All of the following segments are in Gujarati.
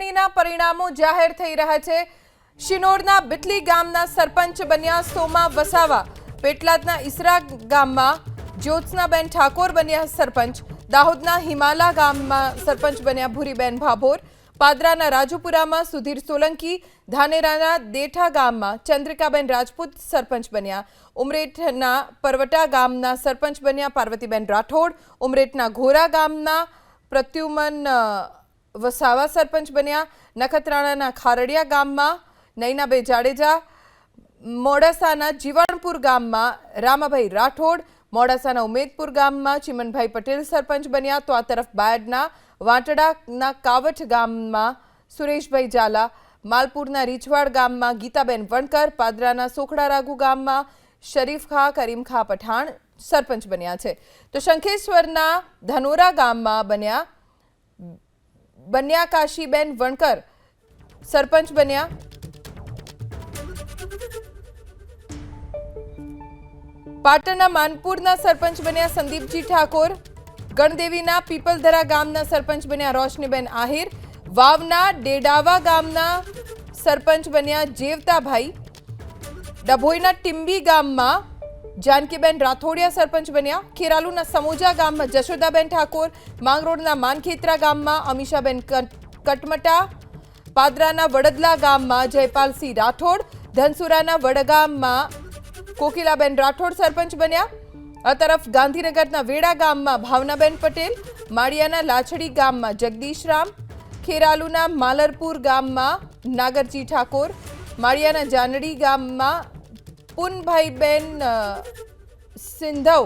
ચૂંટણીના પરિણામો જાહેર થઈ રહ્યા છે. શિનોરના બિટલી ગામના સરપંચ બન્યા સોમા વસાવા. પેટલાદના ઈસરા ગામમાં જ્યોત્સનાબેન ઠાકોર બન્યા સરપંચ. દાહોદના હિમાલા ગામમાં સરપંચ બન્યા ભૂરીબેન ભાભોર. પાદરાના રાજુપુરામાં સુધીર સોલંકી. ધાનેરાના દેઠા ગામમાં ચંદ્રિકાબેન રાજપૂત સરપંચ બન્યા. ઉમરેઠના પરવટા ગામના સરપંચ બન્યા પાર્વતીબેન રાઠોડ. ઉમરેઠના ઘોરા ગામના પ્રત્યુમન વસાવા સરપંચ બન્યા, નખત્રાણાના ખારડિયા ગામમાં નૈનાબે જાડેજા, મોડાસાના જીવણપુર ગામમાં, રામાભાઈ રાઠોડ, મોડાસાના ઉમેદપુર ગામમાં, ચિમનભાઈ પટેલ સરપંચ બન્યા, તો આ તરફ બાયડના, વાંટડાના કાવઠ ગામમાં, સુરેશભાઈ ઝાલા, માલપુરના રીછવાડ ગામમાં, ગીતાબેન વણકર, પાદરાના સોખડા રાગુ ગામમાં, શરીફ ખા, કરીમ ખા પઠાણ સરપંચ બન્યા છે. તો શંખેશ્વરના ધનોરા ગામમાં બન્યા બન્યા કાશીબેન વણકર. સરપંચ બન્યા. પાટણના માનપુરના સરપંચ બન્યા સંદીપજી ઠાકોર. ગણદેવીના પીપલધરા ગામના સરપંચ બન્યા રોશનીબેન આહિર. વાવના ડેડાવા ગામના સરપંચ બન્યા જેવતાભાઈ. ડભોઈના ટિંબી ગામમાં જાનકીબેન રાથોડિયા સરપંચ બન્યા ખેરાલુના સમોજા ગામમાં જશોદાબેન ઠાકોર માંગરોળના માનખેત્રા ગામમાં અમીષાબેન કટ- કટમટા પાદરાના વડદલા ગામમાં જયપાલસિંહ રાઠોડ ધનસુરાના વડગામમાં કોકિલાબેન રાઠોડ સરપંચ બન્યા આ તરફ ગાંધીનગરના વેડા ગામમાં ભાવનાબેન પટેલ માળિયાના લાછડી ગામમાં જગદીશ રામ ખેરાલુના માલરપુર ગામમાં નાગરજી ઠાકોર માળિયાના જાનડી ગામમાં પુનભાઈબેન સિંધવ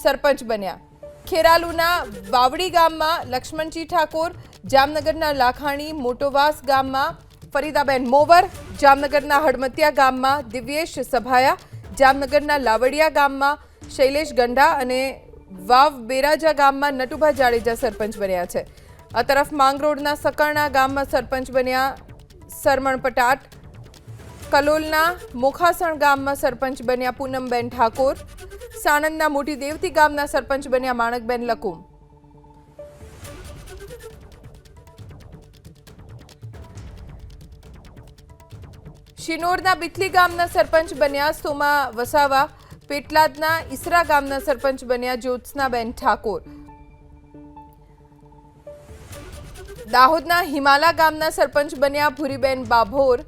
સરપંચ બન્યા. ખેરાલુના વાવડી ગામમાં લક્ષ્મણજી ઠાકોર, જામનગરના લાખાણી, મોટોવાસ ગામમાં ફરીદાબેન મોવર, જામનગરના હડમતિયા ગામમાં દિવ્યેશ સભાયા, જામનગરના લાવડિયા ગામમાં શૈલેષ ગંડા અને વાવ બેરાજા ગામમાં નટુભા જાડેજા સરપંચ બન્યા છે. આ તરફ માંગરોળના સકરણા ગામમાં સરપંચ બન્યા સરમણ પટાટ કલોલના મોખાસણ ગામમાં સરપંચ બન્યા પૂનમબેન ઠાકોર, સાણંદના મોટી દેવતી ગામના સરપંચ બન્યા માણકબેન લકુમ. શિનોરના બિથલી ગામના સરપંચ બન્યા સોમા વસાવા, પેટલાદના ઈસરા ગામના સરપંચ બન્યા જ્યોત્સનાબેન ઠાકોર. દાહોદના હિમાલા ગામના સરપંચ બન્યા ભૂરીબેન બાભોર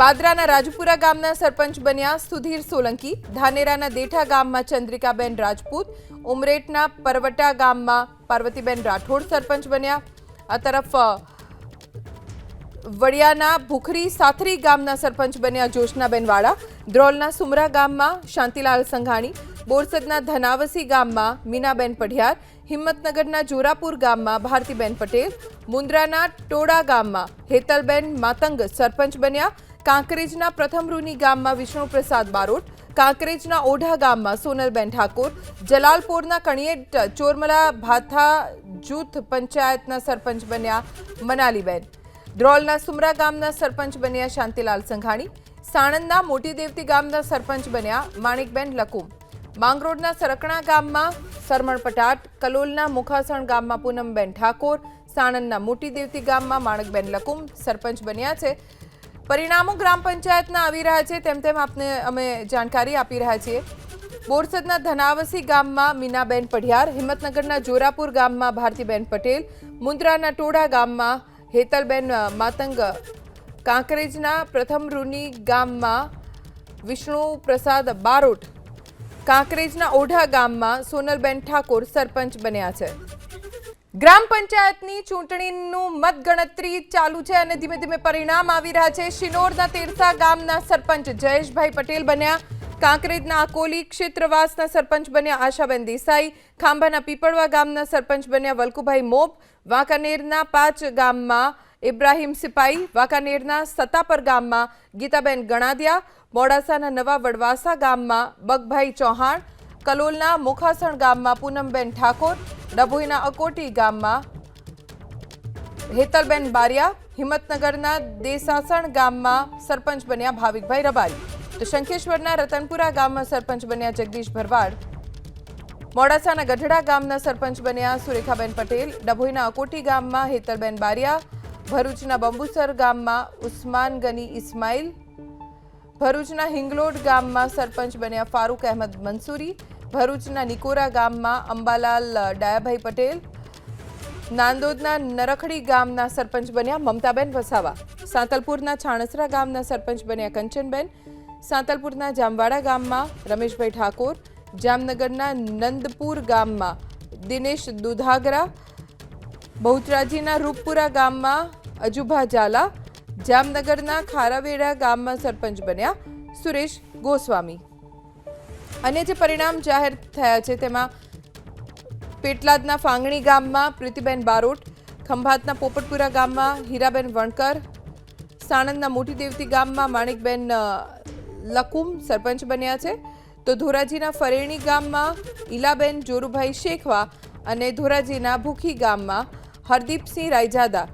પાદરાના રાજપુરા ગામના સરપંચ બન્યા સુધીર સોલંકી. ધાનેરાના દેઠા ગામમાં ચંદ્રિકાબેન રાજપૂત. ઉમરેઠના પરવટા ગામમાં પાર્વતીબેન રાઠોડ સરપંચ બન્યા. આ તરફ વડિયાના ભૂખરી સાથરી ગામના સરપંચ બન્યા જોશનાબેન વાળા. દ્રોલના સુમરા ગામમાં શાંતિલાલ સંઘાણી. બોરસદના ધનાવસી ગામમાં મીનાબેન પઢિયાર. હિંમતનગરના જોરાપુર ગામમાં ભારતીબેન પટેલ. મુન્દ્રાના ટોડા ગામમાં હેતલબેન માતંગ સરપંચ બન્યા. કાંકરેજના પ્રથમ રૂની ગામમાં વિષ્ણુપ્રસાદ બારોટ, કાંકરેજના ઓઢા ગામમાં સોનલબેન ઠાકોર, જલાલપોરના કણિયેટ ચોરમલા ભાથા જૂથ પંચાયતના સરપંચ બન્યા મનાલીબેન ધ્રોલના સુમરા ગામના સરપંચ બન્યા શાંતિલાલ સંઘાણી, સાણંદના મોટી દેવતી ગામના સરપંચ બન્યા માણિકબેન લકુમ, માંગરોળના સરકણા ગામમાં સરમણ પટાટ, કલોલના મુખાસણ ગામમાં પૂનમબેન ઠાકોર, સાણંદના મોટી દેવતી ગામમાં માણકબેન લકુમ સરપંચ બન્યા છે. પરિણામો ગ્રામ પંચાયતના આવી રહ્યા છે. તેમ તેમ આપને અમે જાણકારી આપી રહ્યા છીએ. બોરસદના ધનાવસી ગામમાં મીનાબેન પઢિયાર, હિંમતનગરના જોરાપુર ગામમાં ભારતીબેન પટેલ મુન્દ્રાના ટોડા ગામમાં હેતલબેન માતંગ કાંકરેજના પ્રથમ રૂની ગામમાં વિષ્ણુ પ્રસાદ બારોટ, કાંકરેજના ઓઢા ગામમાં સોનલબેન ઠાકોર સરપંચ બન્યા છે. ગ્રામ પંચાયતની ચૂંટણીનું મતગણતરી ચાલુ છે અને ધીમે ધીમે પરિણામ આવી રહ્યા છે. શિનોરના તેરસા ગામના સરપંચ જયેશભાઈ પટેલ બન્યા, કાંકરેજના અકોલી ક્ષેત્રવાસના સરપંચ બન્યા આશાબેન દેસાઈ, ખાંભાના પીપળવા ગામના સરપંચ બન્યા વલ્કુભાઈ મોપ, વાંકાનેરના પાંચ ગામમાં ઇબ્રાહીમ સિપાઈ, વાંકાનેરના સતાપર ગામમાં ગીતાબેન ગણાદિયા, મોડાસાના નવા વડવાસા ગામમાં બગભાઈ ચૌહાણ કલોલના મુખાસણ ગામમાં પૂનમબેન ઠાકોર, ડભોઈના અકોટી ગામમાં હેતલબેન બારિયા, હિંમતનગરના દેસાસણ ગામમાં સરપંચ બન્યા ભાવિકભાઈ રબારી. તો શંખેશ્વરના રતનપુરા ગામમાં સરપંચ બન્યા જગદીશ ભરવાડ. મોડાસાના ગઢડા ગામના સરપંચ બન્યા સુરેખાબેન પટેલ, ડભોઈના અકોટી ગામમાં હેતલબેન બારિયા, ભરૂચના બંબુસર ગામમાં ઉસ્માન ગની ઇસ્માઇલ, ભરૂચના હિંગલોડ ગામમાં સરપંચ બન્યા ફારૂક અહેમદ મંસૂરી ભરૂચના નિકોરા ગામમાં અંબાલાલ ડાયાભાઈ પટેલ, નાંદોદના નરખડી ગામના સરપંચ બન્યા મમતાબેન વસાવા. સાંતલપુરના છાણસરા ગામના સરપંચ બન્યા કંચનબેન. સાંતલપુરના જામવાડા ગામમાં રમેશભાઈ ઠાકોર. જામનગરના નંદપુર ગામમાં દિનેશ દુધાગરા. બહુચરાજીના રૂપપુરા ગામમાં અજુભા ઝાલા. જામનગરના ખારાવેડા ગામમાં સરપંચ બન્યા સુરેશ ગોસ્વામી. અન્ય જે પરિણામ જાહેર થયા છે તેમાં પેટલાદના ફાંગણી ગામમાં પ્રીતિબેન બારોટ, ખંભાતના પોપટપુરા ગામમાં હીરાબેન વણકર, સાણંદના મોટી દેવતી ગામમાં માણિકબેન લકુમ સરપંચ બન્યા છે. તો ધોરાજીના ફરેણી ગામમાં ઈલાબેન જોરુભાઈ શેખવા અને ધોરાજીના ભૂખી ગામમાં હરદીપસિંહ રાયજાદા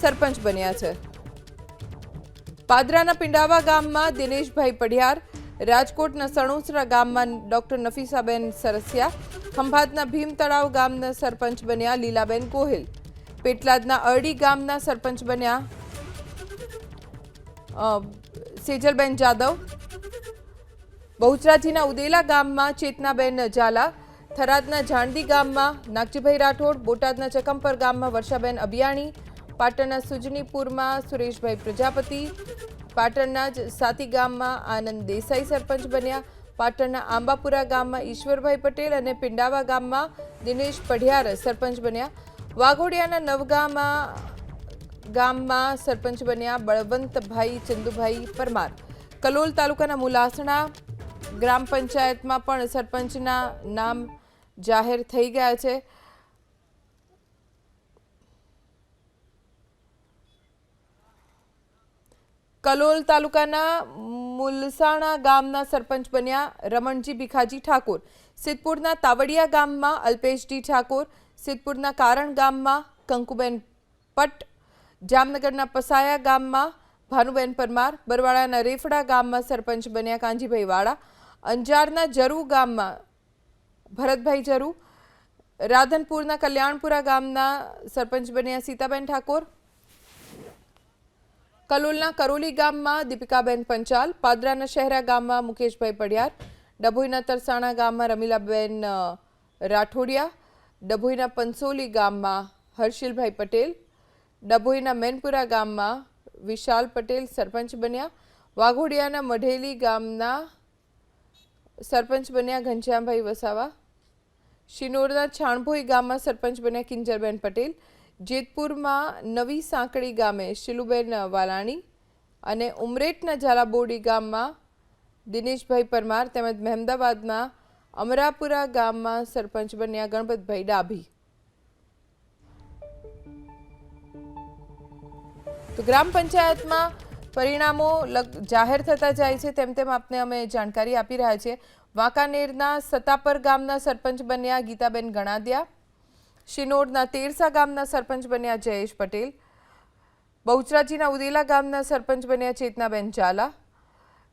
સરપંચ બન્યા છે. પાદરાના પિંડાવા ગામમાં દિનેશભાઈ પઢિયાર રાજકોટના સણોસરા ગામમાં ડોક્ટર નફીસાબેન સરસિયા, ખંભાતના ભીમ તળાવ ગામના સરપંચ બન્યા લીલાબેન કોહિલ પેટલાદના અરડી ગામના સરપંચ બન્યા સેજલબેન જાદવ, બહુચરાજીના ઉદેલા ગામમાં ચેતનાબેન ઝાલા, થરાદના જાણદી ગામમાં નાગજીભાઈ રાઠોડ, બોટાદના ચકમપર ગામમાં વર્ષાબેન અભિયાણી, પાટણના સુજનીપુરમાં સુરેશભાઈ પ્રજાપતિ પાટણના જ સાતી ગામમાં આનંદ દેસાઈ સરપંચ બન્યા. પાટણના આંબાપુરા ગામમાં ઈશ્વરભાઈ પટેલ અને પિંડાવા ગામમાં દિનેશ પઢિયાર સરપંચ બન્યા. વાઘોડિયાના નવગામાં ગામમાં સરપંચ બન્યા બળવંતભાઈ ચંદુભાઈ પરમાર. કલોલ તાલુકાના મુલાસણા ગ્રામ પંચાયતમાં પણ સરપંચના નામ જાહેર થઈ ગયા છે. કલોલ તાલુકાના મુલસાણા ગામના સરપંચ બન્યા રમણજી ભીખાજી ઠાકોર. સિદ્ધપુરના તાવડિયા ગામમાં અલ્પેશજી ઠાકોર. સિદ્ધપુરના કારણ ગામમાં કંકુબેન પટ. જામનગરના પસાયા ગામમાં ભાનુબેન પરમાર. બરવાળાના રેફડા ગામમાં સરપંચ બન્યા કાંજીભાઈ વાળા. અંજારના જરુ ગામમાં ભરતભાઈ જરુ. રાધનપુરના કલ્યાણપુરા ગામના સરપંચ બન્યા સીતાબેન ઠાકોર. કલોલના કરોલી ગામમાં દીપિકાબેન પંચાલ, પાદરાના શહેરા ગામમાં મુકેશભાઈ પડિયાર, ડભોઈના તરસાણા ગામમાં રમીલાબેન રાઠોડિયા, ડભોઈના પંસોલી ગામમાં હર્ષિલભાઈ પટેલ, ડભોઈના મેનપુરા ગામમાં વિશાલ પટેલ સરપંચ બન્યા, વાઘોડિયાના મઢેલી ગામના સરપંચ બન્યા ઘનશ્યામભાઈ વસાવા, શિનોરના છાણભોઈ ગામમાં સરપંચ બન્યા કિંજરબેન પટેલ જેતપુરમાં નવી સાંકળી ગામે શિલુબેન વાલાણી અને ઉમરેઠના ઝાલાબોડી ગામમાં દિનેશભાઈ પરમાર તેમજ મહેમદાવાદમાં અમરાપુરા ગામમાં સરપંચ બન્યા ગણપતભાઈ ડાભી. તો ગ્રામ પંચાયતમાં પરિણામો જાહેર થતા જાય છે તેમ તેમ આપને અમે જાણકારી આપી રહ્યા છીએ. વાંકાનેરના સતાપર ગામના સરપંચ બન્યા ગીતાબેન ગણાદિયા શિનોડના તેરસા ગામના સરપંચ બન્યા જયેશ પટેલ, બહુચરાજીના ઉદેલા ગામના સરપંચ બન્યા ચેતનાબેન ઝાલા,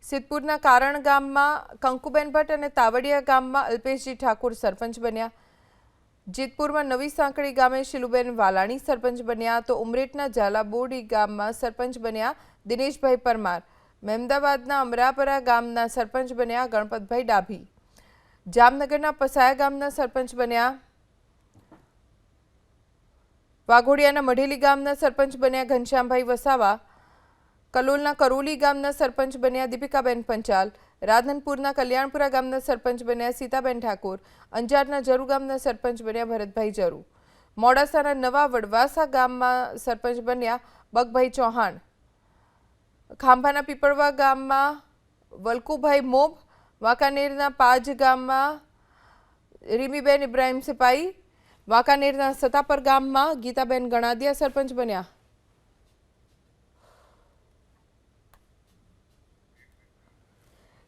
સિદ્ધપુરના કારણ ગામમાં કંકુબેન ભટ્ટ અને તાવડિયા ગામમાં અલ્પેશજી ઠાકુર સરપંચ બન્યા. જેતપુરમાં નવી સાંકળી ગામે શિલુબેન વાલાણી સરપંચ બન્યા તો ઉમરેઠના ઝાલાબોડી ગામમાં સરપંચ બન્યા દિનેશભાઈ પરમાર. મહેમદાબાદના અમરાપરા ગામના સરપંચ બન્યા ગણપતભાઈ ડાભી. જામનગરના પસાયા ગામના સરપંચ બન્યા વાઘોડિયાના મઢેલી ગામના સરપંચ બન્યા ઘનશ્યામભાઈ વસાવા, કલોલના કરોલી ગામના સરપંચ બન્યા દીપિકાબેન પંચાલ, રાધનપુરના કલ્યાણપુરા ગામના સરપંચ બન્યા સીતાબેન ઠાકોર, અંજારના જરુ ગામના સરપંચ બન્યા ભરતભાઈ જરુ. મોડાસાના નવા વડવાસા ગામમાં સરપંચ બન્યા બગભાઈ ચૌહાણ. ખાંભાના પીપળવા ગામમાં વલકુભાઈ મોબ, વાંકાનેરના પાજ ગામમાં રીમીબેન ઇબ્રાહિમ સિપાઈ વાંકાનેરના સતાપર ગામમાં ગીતાબેન ગણાદિયા સરપંચ બન્યા.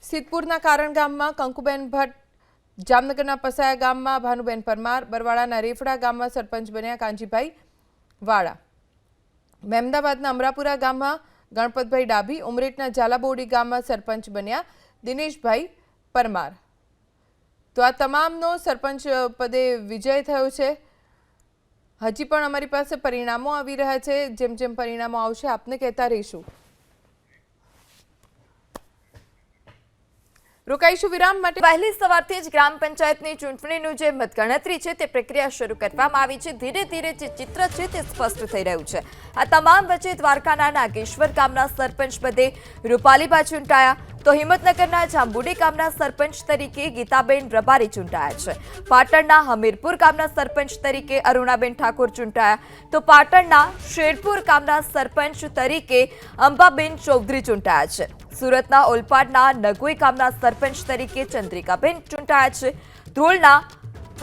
સિદ્ધપુરના કારણ ગામમાં કંકુબેન ભટ્ટ જામનગરના પસાયા ગામમાં ભાનુબેન પરમાર બરવાળાના રેફડા ગામમાં સરપંચ બન્યા કાંજીભાઈ વાળા. મહેમદાબાદના અમરાપુરા ગામમાં ગણપતભાઈ ડાભી, ઉમરેઠના ઝાલાબોડી ગામમાં સરપંચ બન્યા દિનેશભાઈ પરમાર. તો આ તમામનો સરપંચ પદે વિજય થયો છે. હજી પણ અમારી પાસે પરિણામો આવી રહ્યા છે. જેમ જેમ પરિણામો આવશે, આપને કહેતા રહીશું. રોકાઈશું વિરામ માટે. વહેલી સવારથી જ ગ્રામ પંચાયતની ચૂંટણીનું જે મતગણતરી છે તે પ્રક્રિયા શરૂ કરવામાં આવી છે. ધીરે ધીરે જે ચિત્ર છે તે સ્પષ્ટ થઈ રહ્યું છે. આ તમામ વચ્ચે દ્વારકાના નાગેશ્વર ગામના સરપંચ પદે રૂપાલીબા ચૂંટાયા. તો હિંમતનગરના જાંબુડી ગામના સરપંચ તરીકે ગીતાબેન રબારી ચૂંટાયા છે. પાટણના હમીરપુર ગામના સરપંચ તરીકે અરુણાબેન ઠાકોર ચૂંટાયા. તો પાટણના શેરપુર ગામના સરપંચ તરીકે અંબાબેન ચૌધરી ચૂંટાયા છે. સુરતના ઓલપાડના નગોઈ ગામના સરપંચ તરીકે ચંદ્રિકાબેન ચૂંટાયા છે. ધ્રોળના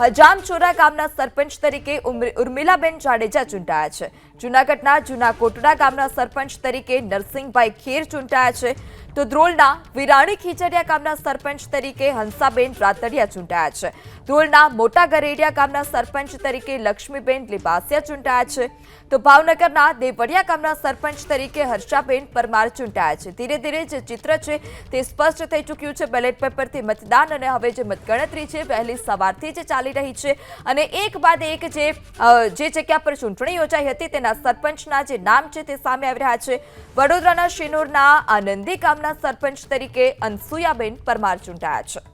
હજામચોરા ગામના સરપંચ તરીકે ઉર્મિલાબેન જાડેજા ચૂંટાયા છે. જૂનાગઢના જૂના કોટડા ગામના સરપંચ તરીકે નરસિંહભાઈ ખેર ચૂંટાયા છે. તો ધ્રોલના વિરાણી ખીચડિયા ગામના સરપંચ તરીકે હંસાબેન રાતડિયા ચૂંટાયા છે. ધ્રોલના મોટા ગરેડિયા ગામના સરપંચ તરીકે લક્ષ્મીબેન લિબાસિયા ચૂંટાયા છે. તો ભાવનગરના દેવડિયા ગામના સરપંચ તરીકે હર્ષાબેન પરમાર ચૂંટાયા છે. ધીરે ધીરે જે ચિત્ર છે તે સ્પષ્ટ થઈ ચૂક્યું છે. બેલેટ પેપરથી મતદાન અને હવે જે મતગણતરી છે વહેલી સવારથી જ ચાલી રહી છે. અને એક બાદ એક જે જગ્યા પર ચૂંટણી યોજાઈ હતી તેના સરપંચના જે નામ છે તે સામે આવી રહ્યા છે. વડોદરાના શિનોરના આનંદી ગામના સરપંચ તરીકે અનસુયાબેન પરમાર ચૂંટાયા છે.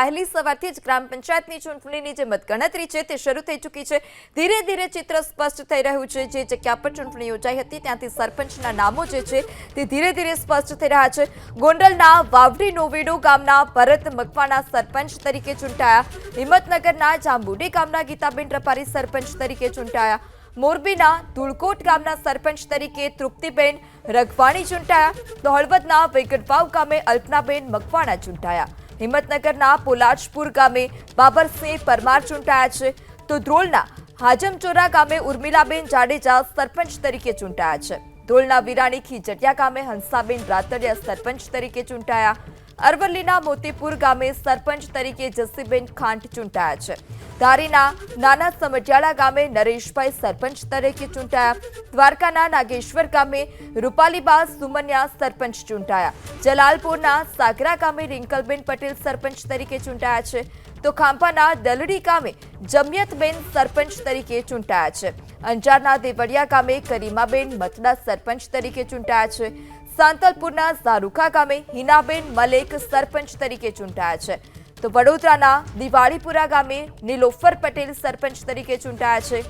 પહેલી સવારથી જ ગ્રામ પંચાયતની ચૂંટણીની જે મતગણતરી છે તે શરૂ થઈ ચૂકી છે. ધીરે ધીરે ચિત્ર સ્પષ્ટ થઈ રહ્યું છે. જે જગ્યા પર ચૂંટણી યોજાઈ હતી ત્યાંથી સરપંચના નામો જે છે તે ધીરે ધીરે સ્પષ્ટ થઈ રહ્યા છે. ગોંડલના વાવડી નોવેડો ગામના ભરત મકવાના સરપંચ તરીકે ચૂંટાયા. હિંમતનગરના જાંબુડી ગામના ગીતાબેન રપારી સરપંચ તરીકે ચૂંટાયા. મોરબીના ધુળકોટ ગામના સરપંચ તરીકે તૃપ્તિબેન રઘવાણી ચૂંટાયા. તો હળવદના વેગડવાવ ગામે અલ્પનાબેન મકવાણા ચૂંટાયા. હિંમતનગરના પોલાજપુર ગામે બાબરસિંહ પરમાર ચૂંટાયા છે તો ધ્રોલના હાજમચોરા ગામે ઉર્મિલાબેન જાડેજા સરપંચ તરીકે ચૂંટાયા છે. ધ્રોલના વિરાણી ખીજટિયા ગામે હંસાબેન રાતડિયા સરપંચ તરીકે ચૂંટાયા અરવલ્લીના મોતીપુર ગામે સરપંચ તરીકે જસીબેન ખાંટ ચૂંટાયા છે. ધારીના નાના સમજાળા ગામે નરેશભાઈ સરપંચ તરીકે ચૂંટાયા. દ્વારકાના નાગેશ્વર ગામે રૂપાલીબા સુમન્યા સરપંચ ચૂંટાયા. જલાલપુરના સાગરા ગામે રિંકલબેન પટેલ સરપંચ તરીકે ચૂંટાયા છે. તો ખાંભાના દલડી ગામે જમિયતબેન સરપંચ તરીકે ચૂંટાયા છે. અંજારના દેવળિયા ગામે કરીમાબેન મતડા સરપંચ તરીકે ચૂંટાયા છે. સાંતલપુરના ઝારુખા ગામે હિનાબેન મલેક સરપંચ તરીકે ચૂંટાયા છે. તો વડોદરાના દિવાળીપુરા ગામે નીલોફર પટેલ સરપંચ તરીકે ચૂંટાયા છે.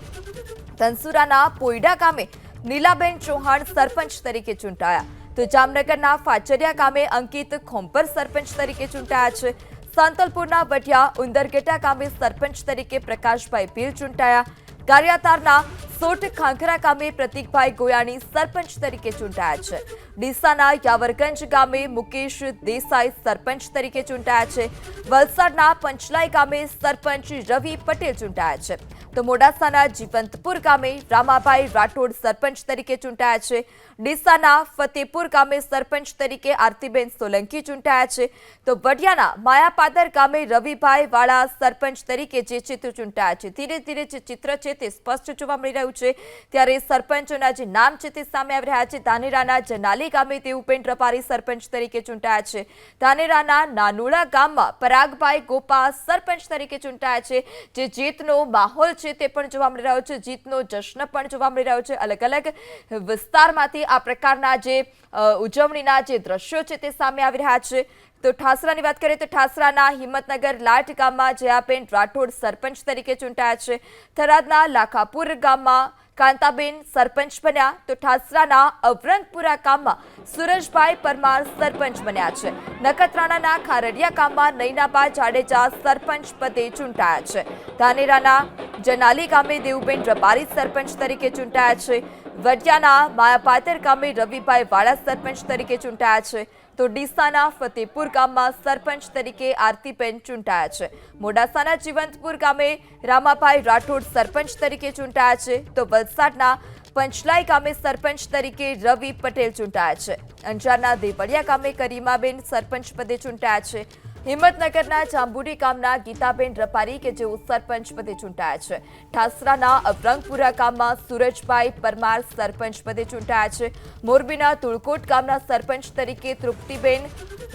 ધનસુરાના પોઈડા ગામે નીલાબેન ચૌહાણ સરપંચ તરીકે ચૂંટાયા. તો જામનગરના ફાચરિયા ગામે અંકિત ખોંપર સરપંચ તરીકે ચૂંટાયા છે. સાંતલપુરના વઢિયા ઉંદરગેટા ગામે સરપંચ તરીકે પ્રકાશભાઈ ભીલ ચૂંટાયા. ગારિયાતારના સોટ ખાંખરા ગામે પ્રતિકભાઈ ગોયાણી સરપંચ તરીકે ચૂંટાયા છે. ડીસાના યાવરગંજ ગામે મુકેશ દેસાઈ સરપંચ તરીકે ચૂંટાયા છે. વલસાડના પંચલાઈ ગામે સરપંચ રવિ પટેલ ચૂંટાયા છે. તો મોડાસાના જીવંતપુર ગામે રામાભાઈ રાઠોડ સરપંચ તરીકે ચૂંટાયા છે. ડીસાના ફતેપુર ગામે સરપંચ તરીકે આરતીબેન સોલંકી ચૂંટાયા છે. તો વડિયાના માયાપાદર ગામે રવિભાઈ વાળા સરપંચ તરીકે જે ચિત્ર ચૂંટાયા છે, ધીરે ધીરે જે ચિત્ર છે તે સ્પષ્ટ જોવા મળી રહ્યું છે. ત્યારે સરપંચોના જે નામ છે તે સામે આવી રહ્યા છે. ધાનેરાના જનાલી ગામે તે ઉપેન્દ્ર પારી સરપંચ તરીકે ચૂંટાયા છે. ધાનેરાના નાનુડા ગામમાં પરાગભાઈ ગોપા સરપંચ તરીકે ચૂંટાયા છે. જે જીતનો માહોલ છે તે પણ જોવા મળી રહ્યો છે. જીતનો જશ્ન પણ જોવા મળી રહ્યો છે. અલગ અલગ વિસ્તારમાંથી આ પ્રકારના જે ઉજવણીના જે દ્રશ્યો છે તે સામે આવી રહ્યા છે. તો ઠાસરાની વાત કરીએ તો ઠાસરાના હિંમતનગર લાટ ગામમાં જયાબેન રાઠોડ સરપંચ તરીકે ચૂંટાયા છે. થરાદના લાખાપુર ગામમાં કાંતાબેન સરપંચ બન્યા. તો ઠાસરાના અવરંગપુરા ગામમાં સુરજભાઈ પરમાર સરપંચ બન્યા છે. નખત્રાણાના ખારડિયા ગામમાં નૈનાબા જાડેજા સરપંચ પદે ચૂંટાયા છે. ધાનેરાના જનાલી ગામે દેવુબેન રબારી સરપંચ તરીકે ચૂંટાયા છે. વડિયાના માયાપાતર ગામે રવિભાઈ વાળા સરપંચ તરીકે ચૂંટાયા છે. તો ડીસાના ફતેપુર ગામમાં સરપંચ તરીકે આરતીબેન ચૂંટાયા છે. મોડાસાના જીવંતપુર ગામે રામાભાઈ રાઠોડ સરપંચ તરીકે ચૂંટાયા છે તો વલસાડના પંચલાઈ ગામે સરપંચ તરીકે રવિ પટેલ ચૂંટાયા છે. અંજારના દેવળિયા ગામે કરીમાબેન સરપંચ પદે ચૂંટાયા છે. હિંમતનગરના જાંબુડી ગામના ગીતાબેન રપારી કે જેઓ સરપંચ પદે ચૂંટાયા છે. ઠાસરાના અવરંગપુરા ગામમાં સુરજભાઈ પરમાર સરપંચ પદે ચૂંટાયા છે. મોરબીના તુળકોટ ગામના સરપંચ તરીકે તૃપ્તિબેન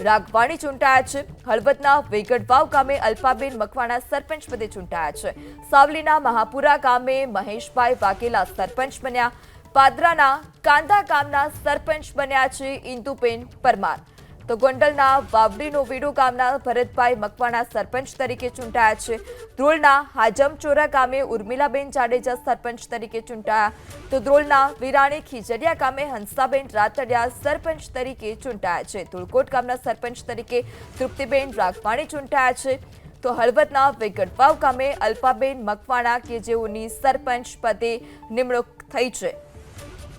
રાગવાણી ચૂંટાયા છે. હળવદના વેગડવાવ ગામે અલ્પાબેન મકવાણા સરપંચ પદે ચૂંટાયા છે. સાવલીના મહાપુરા ગામે મહેશભાઈ વાઘેલા સરપંચ બન્યા. પાદરાના કાંદા ગામના સરપંચ બન્યા છે ઇન્દુબેન પરમાર. તો ગોંડલના વાવડીનો વીડુ ગામના ભરતભાઈ મકવાણા સરપંચ તરીકે ચૂંટાયા છે. ધ્રોળના હાજમચોરા ગામે ઉર્મિલાબેન જાડેજા સરપંચ તરીકે ચૂંટાયા. તો ધ્રોલના વિરાણી ખીજડિયા ગામે હંસાબેન રાતડિયા સરપંચ તરીકે ચૂંટાયા છે. ધુળકોટ ગામના સરપંચ તરીકે તૃપ્તિબેન રાગવાણી ચૂંટાયા છે. તો હળવદના વેગડવાવ ગામે અલ્પાબેન મકવાણા કે જેઓની સરપંચ પદે નિમણૂક થઈ છે.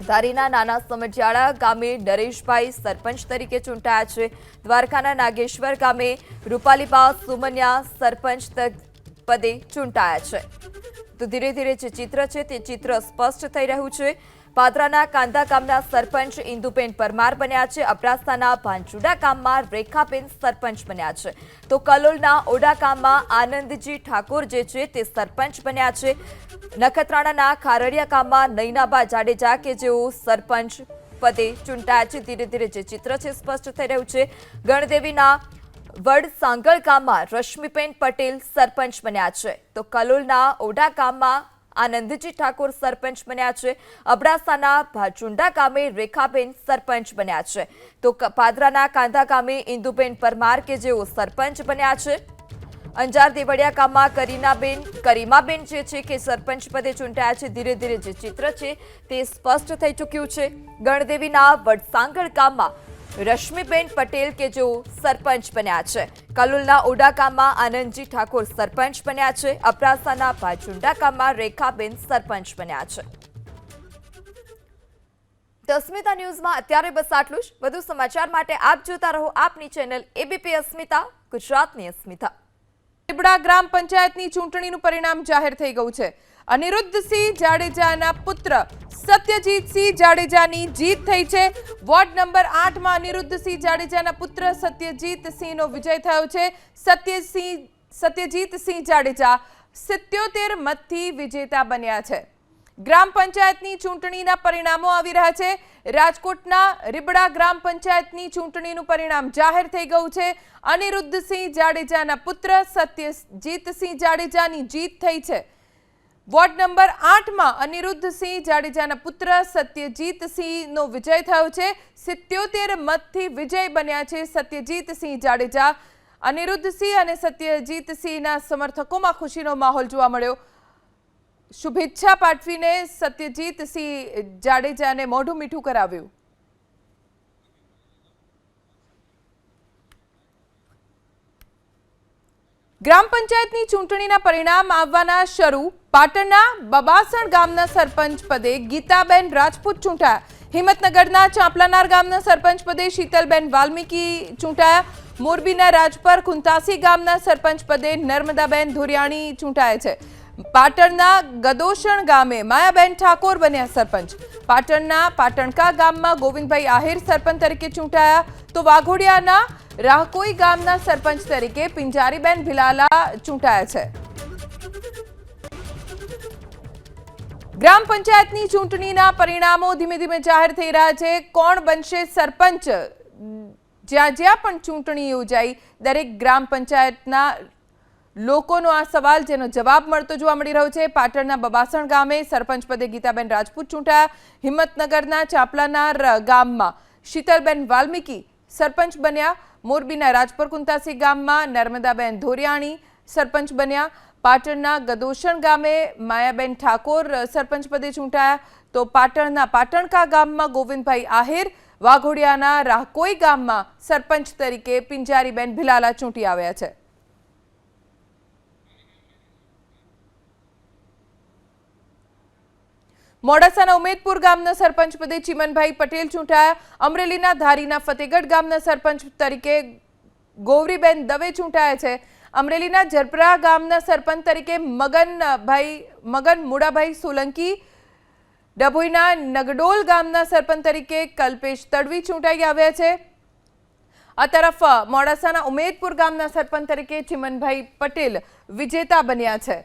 ધારીના નાના સમઢિયાળા ગામે નરેશભાઈ સરપંચ તરીકે ચૂંટાયા છે. દ્વારકાના નાગેશ્વર ગામે રૂપાલીબા સુમન્યા સરપંચ પદે ચૂંટાયા છે. તો ધીરે ધીરે જે ચિત્ર છે તે ચિત્ર સ્પષ્ટ થઈ રહ્યું છે. પાદરાના કાંદા ગામના સરપંચ ઇન્દુબેન પરમાર બન્યા છે. અબડાસાના ભાંચુડા ગામમાં રેખાબેન સરપંચ બન્યા છે. તો કલોલના ઓડા ગામમાં આનંદજી ઠાકોર જે છે તે સરપંચ બન્યા છે. નખત્રાણાના ખારડિયા ગામમાં નૈનાબા જાડેજા કે જેઓ સરપંચ પદે ચૂંટાયા છે. ધીરે ધીરે જે ચિત્ર છે સ્પષ્ટ થઈ રહ્યું છે. ગણદેવીના વડ સાંગળ ગામમાં રશ્મિબેન પટેલ સરપંચ બન્યા છે. તો કલોલના ઓડા ગામમાં આનંદજી ઠાકોર સરપંચ બન્યા છે. અબડાસાના ભાચુંડા ગામે રેખાબેન સરપંચ બન્યા છે. તો પાદરાના કાંધા ગામે ઇન્દુબેન પરમાર કે જેઓ સરપંચ બન્યા છે. અંજાર દેવળિયા ગામમાં કરીનાબેન, કરીમાબેન જે છે કે સરપંચ પદે ચૂંટાયા છે, ધીરે ધીરે જે ચિત્ર છે તે સ્પષ્ટ થઈ ચૂક્યું છે. ગણદેવીના વડસાંગળ ગામમાં રશ્મિબેન પટેલ કે જેઓ સરપંચ બન્યા છે. કલોલના ઓડા આનંદજી ઠાકોર સરપંચ બન્યા છે. અબડાસાના ભાચુંડા ગામમાં રેખાબેન સરપંચ બન્યા છે. અસ્મિતા ન્યૂઝમાં અત્યારે બસ આટલું જ. વધુ સમાચાર માટે આપ જોતા રહો આપની ચેનલ એબીપી અસ્મિતા, ગુજરાતની અસ્મિતા. લીબડા ગ્રામ પંચાયતની ચૂંટણીનું પરિણામ જાહેર થઈ ગયું છે. અનિરુદ્ધસિંહ જાડેજાના પુત્ર સત્યજીતસિંહ જાડેજાની જીત થઈ છે. વોર્ડ નંબર આઠમાં અનિરુદ્ધસિંહ જાડેજાના પુત્ર સત્યજીતસિંહનો વિજય થયો છે. સત્યસિંહ, સત્યજીતસિંહ જાડેજા સિત્યોતેર મતથી વિજેતા બન્યા છે. ગ્રામ પંચાયતની ચૂંટણીના પરિણામો આવી રહ્યા છે. રાજકોટના રીબડા ગ્રામ પંચાયતની ચૂંટણીનું પરિણામ જાહેર થઈ ગયું છે. અનિરુદ્ધસિંહ જાડેજાના પુત્ર સત્યજીતસિંહ જાડેજાની જીત થઈ છે. વોર્ડ નંબર આઠમાં અનિરુદ્ધસિંહ જાડેજાના પુત્ર સત્યજીતસિંહનો વિજય થયો છે. સિત્યોતેર મતથી વિજય બન્યા છે સત્યજીતસિંહ જાડેજા. અનિરુદ્ધસિંહ અને સત્યજીતસિંહના સમર્થકોમાં ખુશીનો માહોલ જોવા મળ્યો. શુભેચ્છા પાઠવીને સત્યજીતસિંહ જાડેજાને મોઢું મીઠું કરાવ્યું. ગ્રામ પંચાયતની ચૂંટણીના પરિણામ આવવાના શરૂ. પાટણના બબાસણ ગામના સરપંચ પદે ગીતાબેન રાજપૂત ચૂંટાયા. હિંમતનગરના ચાંપલાનાર ગામના સરપંચ પદે શીતલબેન વાલ્મીકી ચૂંટાયા. મોરબીના રાજપર કુંતાસી ગામના સરપંચ પદે નર્મદાબેન ધોરિયાણી ચૂંટાયા છે. પાટણના ગદોષણ ગામે માયાબેન ઠાકોર બન્યા સરપંચ. પાટણના પાટણકા ગામમાં ગોવિંદભાઈ આહિર સરપંચ તરીકે ચૂંટાયા. તો વાઘોડિયાના રાહકોઈ ગામના સરપંચ તરીકે પિંજારીબેન ભિલાલા ચૂંટાયા છે. ગ્રામ પંચાયતની ચૂંટણીના પરિણામો ધીમે ધીમે જાહેર થઈ રહ્યા છે. કોણ બનશે સરપંચ? જ્યાં જ્યાં પણ ચૂંટણી યોજાઈ, દરેક ગ્રામ પંચાયતના લોકોનો આ સવાલ જેનો જવાબ મળતો જોવા મળી રહ્યો છે. પાટણના બબાસણ ગામે સરપંચ પદે ગીતાબેન રાજપૂત ચૂંટાયા. હિંમતનગરના ચાપલાના ગામમાં શીતલબેન વાલ્મીકી સરપંચ બન્યા. મોરબીના રાજપર કુંતાસી ગામમાં નર્મદાબેન ધોરિયાણી સરપંચ બન્યા. પાટણના ગદોષણ ગામે માયાબેન ઠાકોર સરપંચ પદે ચૂંટાયા. તો પાટણના પાટણકા ગામમાં ગોવિંદભાઈ આહિર, વાઘોડિયાના રાહકોઈ ગામમાં સરપંચ તરીકે પિંજારીબેન ભિલાલા ચૂંટી આવ્યા છે. મોડાસાના ઉમેદપુર ગામના સરપંચ પદે ચિમનભાઈ પટેલ ચૂંટાયા. અમરેલીના ધારીના ફતેગઢ ગામના સરપંચ તરીકે ગૌરીબેન દવે ચૂંટાયા છે. અમરેલીના જરપરા ગામના સરપંચ તરીકે મગનભાઈ, મગન મુડાભાઈ સોલંકી, ડભોઈના નગડોલ ગામના સરપંચ તરીકે કલ્પેશ તડવી ચૂંટાઈ આવ્યા છે. આ તરફ મોડાસાના ઉમેદપુર ગામના સરપંચ તરીકે ચિમનભાઈ પટેલ વિજેતા બન્યા છે.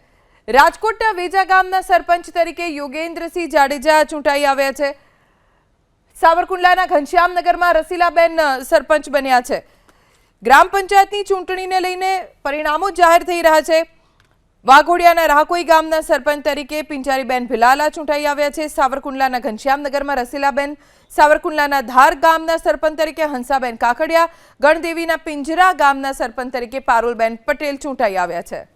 રાજકોટના વેજા ગામના સરપંચ તરીકે યોગેન્દ્રસિંહ જાડેજા ચૂંટાઈ આવ્યા છે. સાવરકુંડલાના ઘનશ્યામનગરમાં રસીલાબેન સરપંચ બન્યા છે. ગ્રામ પંચાયતની ચૂંટણીને લઈને પરિણામો જાહેર થઈ રહ્યા છે. વાઘોડિયાના રાહકોઈ ગામના સરપંચ તરીકે પિંજારીબેન ભિલાલા ચૂંટાઈ આવ્યા છે. સાવરકુંડલાના ઘનશ્યામનગરમાં રસીલાબેન, સાવરકુંડલાના ધાર ગામના સરપંચ તરીકે હંસાબેન કાકડિયા, ગણદેવીના પિંજરા ગામના સરપંચ તરીકે પારુલબેન પટેલ ચૂંટાઈ આવ્યા છે.